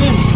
in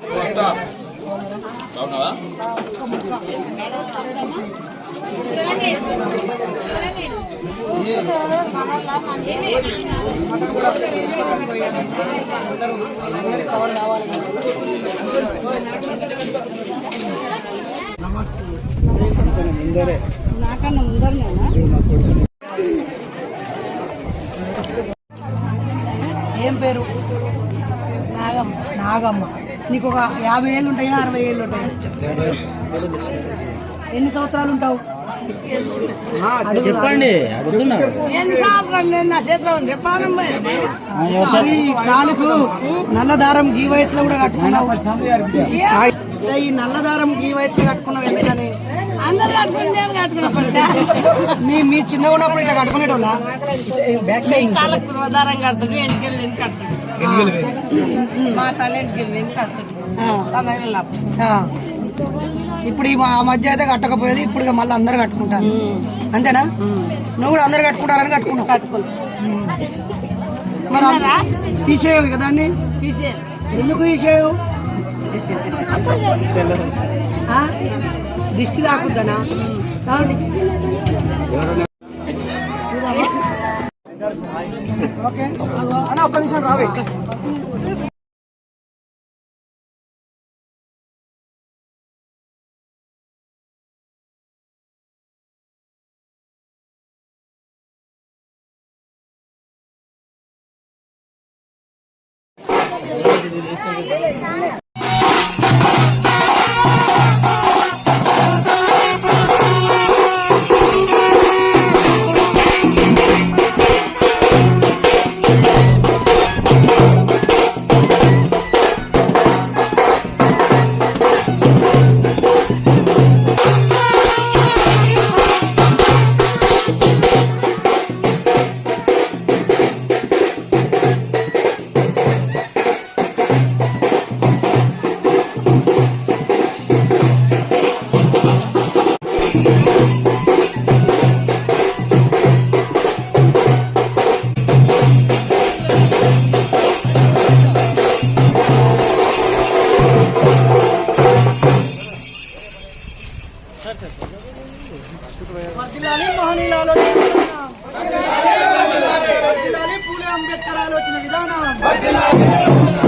Bhim నాకన్నా ముందరనేనా ఏం పేరు? నాగమ్మ. నాగమ్మ. నీకు ఒక యాభై ఏళ్ళు ఉంటాయా? అరవై ఏళ్ళు ఉంటాయా? ఎన్ని సంవత్సరాలు ఉంటావు? చెప్పండి. అడుగుతున్నారు ఎన్ని సంవత్సరాలు నేను నా చేతిలో ఉంది? చెప్పాలమ్మా. ఈ కాలుకు నల్ల దారం ఈ వయసులో కూడా కట్టుకున్నావు. ఈ నల్ల దారం ఈ వయసులో కట్టుకున్నావు ఎందుకని అందరు కట్టుకుంటే మీ మీ చిన్న ఉన్నప్పుడు ఇట్లా కట్టుకునేటోళ్ళ? బ్యాక్ సైడ్ కాళ్ళకు దారం కడతాడు ఎంటికెళ్ళి నేను కడతాడు ఇప్పుడు ఆ మధ్య అయితే కట్టకపోయేది ఇప్పుడు మళ్ళీ అందరు కట్టుకుంటారు. అంతేనా? నువ్వు కూడా అందరు కట్టుకుంటారని కట్టుకున్నావు. కట్టుకోలేదు మరి అం- తీసేయవు కదా తీసేయాలి ఎందుకు తీసేయవు? ఆ? దిష్టి తాకుద్దనా? ఆ? ఓకే అన్న ఒక్క నిమిషం రావే విధానం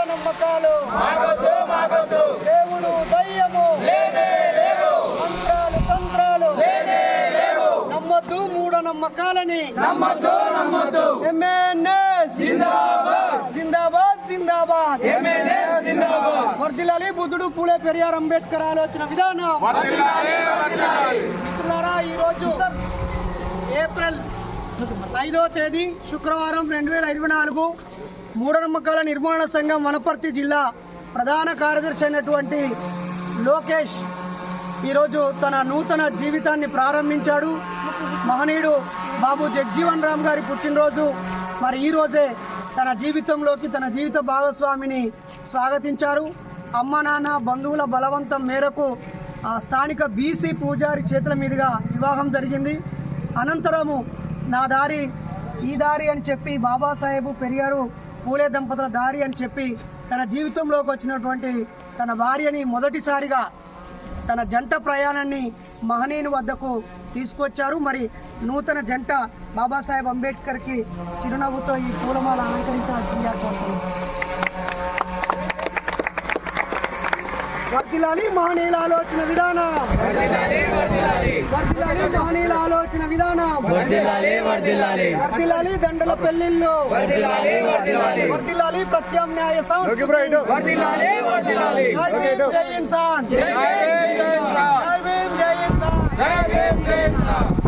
మూఢనమ్మకాలు దేవుడు దయ్యము. మంత్రాలు తంత్రాలు. నమ్మద్దు మూఢనమ్మకాలని. నమ్మద్దు నమ్మద్దు. ఎంఎన్ఎస్ జిందాబాద్. జిందాబాద్ జిందాబాద్. జిందాబాద్. వర్దిలాలి బుద్ధుడు పూలే పెరియార్ అంబేద్కర్ ఆలోచన విధానం. మిత్రులారా ఈరోజు ఏప్రిల్ ఐదో తేదీ శుక్రవారం రెండు వేల ఇరవై నాలుగు మూఢనమ్మకాల నిర్మూలన సంఘం వనపర్తి జిల్లా ప్రధాన కార్యదర్శి అయినటువంటి లోకేష్ ఈరోజు తన నూతన జీవితాన్ని ప్రారంభించాడు. మహనీయుడు బాబు జగ్జీవన్ రామ్ గారి పుట్టినరోజు. మరి ఈరోజే తన జీవితంలోకి తన జీవిత భాగస్వామిని స్వాగతించారు. అమ్మ నాన్న బంధువుల బలవంతం మేరకు ఆ స్థానిక బీసీ పూజారి చేతుల మీదుగా వివాహం జరిగింది. అనంతరము నా దారి ఈ దారి అని చెప్పి బాబాసాహెబ్ పెరియారు పూలే దంపతుల దారి అని చెప్పి తన జీవితంలోకి వచ్చినటువంటి తన భార్యని మొదటిసారిగా తన జంట ప్రయాణాన్ని మహనీయుని వద్దకు తీసుకొచ్చారు. మరి నూతన జంట బాబాసాహెబ్ అంబేద్కర్కి చిరునవ్వుతో ఈ పూలమాల అలంకరించాల్సిందిగా కోరుతున్నాను. వర్తిలాలి మహనీయుల ఆలోచన విధానం. వర్తిలాలి మహనీయుల ఆలోచన విధానం. వర్తిలాలి దండల పెళ్ళిళ్ళు. వర్తిలాలి ప్రత్యామ్నాయ సంస్కృతి. వర్దిల్లాలి జై భీమ్, జై ఇన్సాన్ జై భీమ్, జై ఇన్సాన్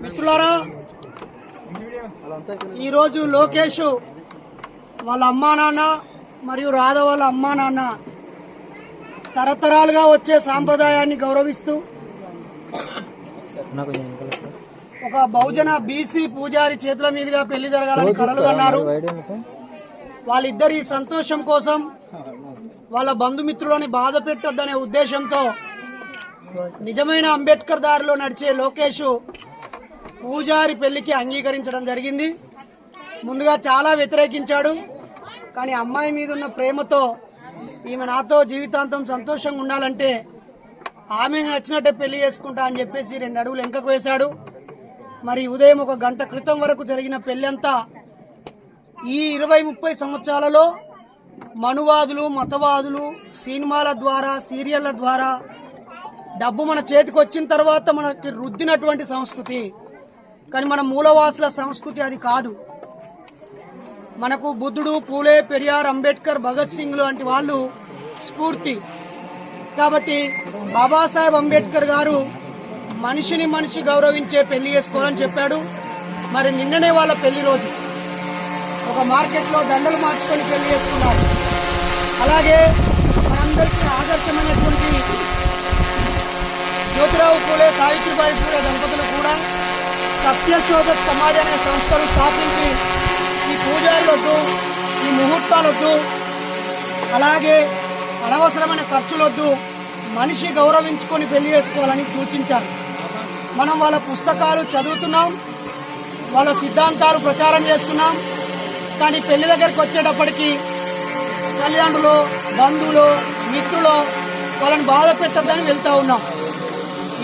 మిత్రులారా ఈరోజు లోకేష్ వాళ్ళ అమ్మా నాన్న మరియు రాధ వాళ్ళ అమ్మా నాన్న తరతరాలుగా వచ్చే సాంప్రదాయాన్ని గౌరవిస్తూ ఒక బహుజన బీసీ పూజారి చేతుల మీదుగా పెళ్ళి జరగాలని కలలు కన్నారు. వాళ్ళిద్దరి సంతోషం కోసం వాళ్ళ బంధుమిత్రులని బాధ పెట్టొద్దనే ఉద్దేశంతో నిజమైన అంబేద్కర్ దారిలో నడిచే లోకేష్ పూజారి పెళ్ళికి అంగీకరించడం జరిగింది. ముందుగా చాలా వ్యతిరేకించాడు. కానీ అమ్మాయి మీద ఉన్న ప్రేమతో ఈమె నాతో జీవితాంతం సంతోషంగా ఉండాలంటే ఆమె నచ్చినట్టే పెళ్ళి చేసుకుంటా అని చెప్పేసి రెండు అడుగులు వెనకకు వేశాడు. మరి ఉదయం ఒక గంట క్రితం వరకు జరిగిన పెళ్ళంతా ఈ ఇరవై ముప్పై సంవత్సరాలలో మనువాదులు మతవాదులు సినిమాల ద్వారా సీరియళ్ళ ద్వారా డబ్బు మన చేతికి వచ్చిన తర్వాత మనకి రుద్దినటువంటి సంస్కృతి. కానీ మన మూలవాసుల సంస్కృతి అది కాదు. మనకు బుద్ధుడు పూలే పెరియార్ అంబేద్కర్ భగత్ సింగ్ లాంటి వాళ్ళు స్ఫూర్తి. కాబట్టి బాబాసాహెబ్ అంబేద్కర్ గారు మనిషిని మనిషి గౌరవించే పెళ్ళి చేసుకోవాలని చెప్పాడు. మరి నిన్ననే వాళ్ళ పెళ్ళి రోజు. ఒక మార్కెట్లో దండలు మార్చుకొని పెళ్ళి చేసుకున్నారు. అలాగే మనందరికీ ఆదర్శమైనటువంటి జ్యోతిరావు పూలే సావిత్రిబాయి పూలే దంపతులు కూడా సత్యశోధక్ సమాజ్ అనే సంస్థను స్థాపించి ఈ పూజారులొద్దు ఈ ముహూర్తాలొద్దు అలాగే అనవసరమైన ఖర్చులొద్దు మనిషి గౌరవించుకొని పెళ్ళి చేసుకోవాలని సూచించారు. మనం వాళ్ళ పుస్తకాలు చదువుతున్నాం వాళ్ళ సిద్ధాంతాలు ప్రచారం చేస్తున్నాం. కానీ పెళ్ళి దగ్గరికి వచ్చేటప్పటికి తల్లిదండ్రులు బంధువులు మిత్రులు వాళ్ళని బాధ పెట్టద్దని వెళ్తా ఉన్నాం.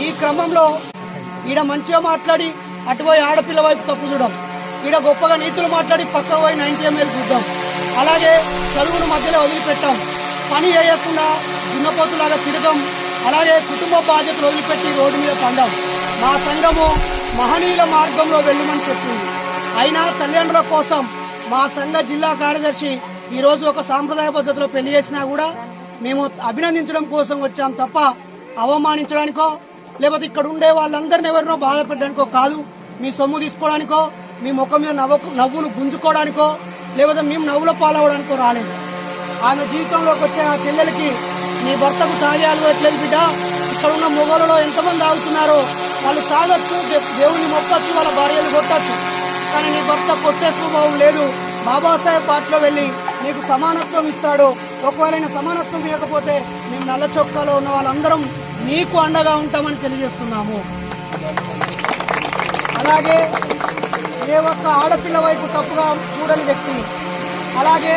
ఈ క్రమంలో ఈడ మంచిగా మాట్లాడి అటుపోయి ఆడపిల్ల వైపు తప్పు చూడం. ఈడ గొప్పగా నీతులు మాట్లాడి పక్క పోయి నైన్టీ ఎంఎల్ చూద్దాం. అలాగే చదువును మధ్యలో వదిలిపెట్టాం. పని చేయకుండా దున్నపోతులాగా తిరగం అలాగే కుటుంబ బాధ్యతలు వదిలిపెట్టి రోడ్డు మీద పండం. మా సంఘము మహనీయుల మార్గంలో వెళ్ళమని చెప్పింది. అయినా తల్లిదండ్రుల కోసం మా సంఘ జిల్లా కార్యదర్శి ఈరోజు ఒక సాంప్రదాయ పద్ధతిలో పెళ్ళి చేసినా కూడా మేము అభినందించడం కోసం వచ్చాం తప్ప అవమానించడానికో లేకపోతే ఇక్కడ ఉండే వాళ్ళందరిని ఎవరినో బాధపెట్టడానికో కాదు. మీ సొమ్ము తీసుకోవడానికో మీ ముఖం మీద నవ్వు నవ్వును గుంజుకోవడానికో లేకపోతే మేము నవ్వుల పాలవడానికో రాలేదు. ఆమె జీవితంలోకి వచ్చే ఆ చెల్లెలకి నీ భర్తకు తాగాలు ఎట్లేదు బిడ్డ? ఇక్కడ ఉన్న మొగలలో ఎంతమంది ఆగుతున్నారో? వాళ్ళు తాగొచ్చు దేవుని మొప్పచ్చు వాళ్ళ భార్యలు కొట్టచ్చు. కానీ నీ భర్త కొట్టే స్వభావం లేదు. బాబాసాహెబ్ పార్ట్లో వెళ్ళి నీకు సమానత్వం ఇస్తాడు. ఒకవేళ సమానత్వం ఇవ్వకపోతే మేము నల్ల చొక్కాలో ఉన్న వాళ్ళందరం నీకు అండగా ఉంటామని తెలియజేస్తున్నాము. అలాగే ఏ ఒక్క ఆడపిల్ల వైపు తప్పుగా చూడని వ్యక్తి అలాగే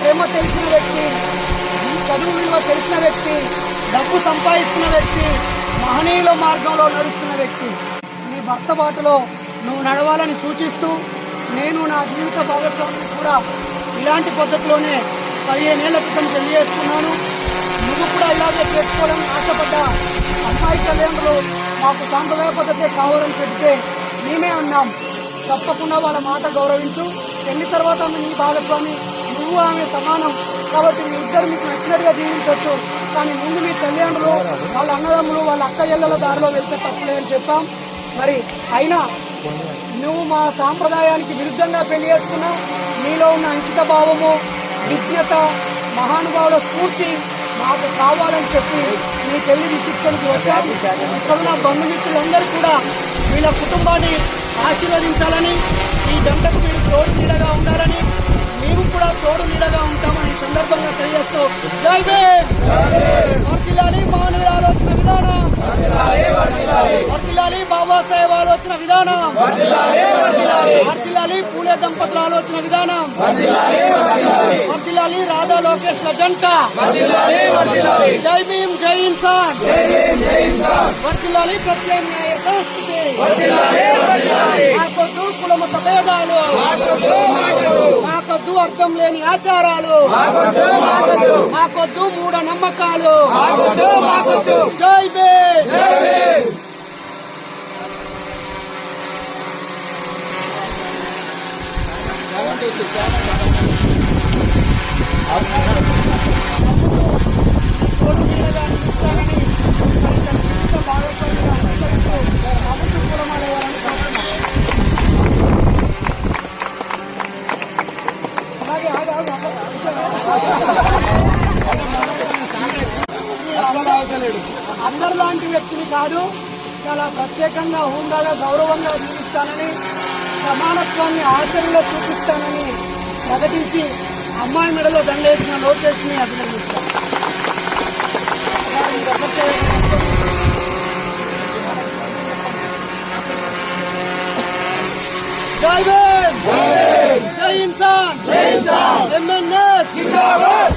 ప్రేమ తెలిసిన వ్యక్తి చదువు విలువ తెలిసిన వ్యక్తి డబ్బు సంపాదిస్తున్న వ్యక్తి మహనీయుల మార్గంలో నడుస్తున్న వ్యక్తి. నీ భర్త బాటలో నువ్వు నడవాలని సూచిస్తూ నేను నా జీవిత భాగస్వామిని కూడా ఇలాంటి పద్ధతిలోనే పదిహేనేళ్ళ క్రితం తెలియజేస్తున్నాను నువ్వు కూడా ఇలాగే చేసుకోవాలని ఆశపడ్డ అమ్మాయి తల్లిదండ్రులు మాకు సాంప్రదాయ పద్ధతే కావాలని చెబితే మేమే అన్నాం. తప్పకుండా వాళ్ళ మాట గౌరవించు. పెళ్ళి తర్వాత నీ భాగస్వామి నువ్వు ఆమె సమానం. కాబట్టి మీ ఇద్దరు మీకు నచ్చినట్టుగా జీవించవచ్చు కానీ ముందు మీ తల్లిదండ్రులు వాళ్ళ అన్నదమ్ములు వాళ్ళ అక్క చెల్లెల దారిలో వెళ్తే తప్పలేదని చెప్పాం. మరి అయినా నువ్వు మా సాంప్రదాయానికి విరుద్ధంగా పెళ్ళి చేసుకున్నా నీలో ఉన్న అంకిత భావము విజ్ఞత మహానుభావుల స్ఫూర్తి మాకు కావాలని చెప్పి మీ పెళ్ళి విశిష్టనికి వచ్చాము ఇక్కడున్న బంధుమిత్రులందరూ కూడా వీళ్ళ కుటుంబాన్ని ఆశీర్వదించాలని ఈ జంటకు మీరు తోడు నీడగా ఉండాలని మేము కూడా తోడు నీడగా ఉంటామని సందర్భంగా తెలియజేస్తూ జై భీమ్! మానవుల ఆలోచన విధానం! వర్ధిల్లాలి బాబాసాహెబ్ ఆలోచన విధానం! వర్ధిల్లాలి పూలే దంపతుల ఆలోచన విధానం! వర్ధిల్లాలి రాధా లోకేష్ జంట! జై భీమ్ జై ఇన్సాన్. వర్ధిల్లాలి ప్రత్యామ్నాయ సంస్కృతి మాకొద్దు కులమత భేదాలు మాకొద్దు అర్థం లేని ఆచారాలు. మాకొద్దు మూఢ నమ్మకాలు. జై భీమ్. తోడు నీడగా నిలుస్తానని మరి తన జీవిత భాగస్వామిగా అనుసరిస్తూ ప్రభుత్వ కులమాలయాలని కోరుతున్నాను. అలాగే ఆగు, ఆగు, ఆగు. అందరు లాంటి వ్యక్తిని కాదు చాలా ప్రత్యేకంగా హోండాగా గౌరవంగా జీవిస్తానని సమానత్వాన్ని ఆచరణలో చూపిస్తానని ప్రకటించి అమ్మాయి మెడలో దండేసిన లోకేష్ని అభినందిస్తాను జై ఇంకొకటి జై ఇన్సాన్ జై ఇన్సాన్ ఎంఎన్ఎస్ జిందాబాద్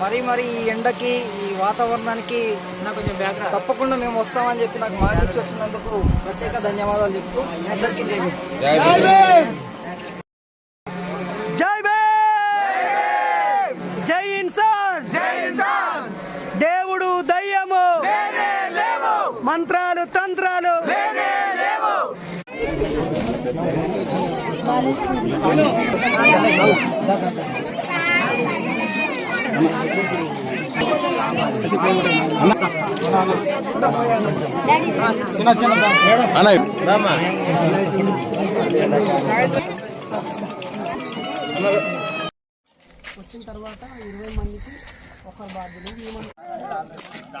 మరి మరి ఈ ఎండకి ఈ వాతావరణానికి తప్పకుండా మేము వస్తామని చెప్పి నాకు మాట ఇచ్చి వచ్చినందుకు ప్రత్యేక ధన్యవాదాలు చెప్తూ అందరికీ జై. జై! జై ఇన్సాన్. దేవుడు దయ్యము. మంత్రాలు తంత్రాలు. వచ్చిన తర్వాత ఇరవై మందికి ఒకరు బాధ్యులు. ఏమన్నా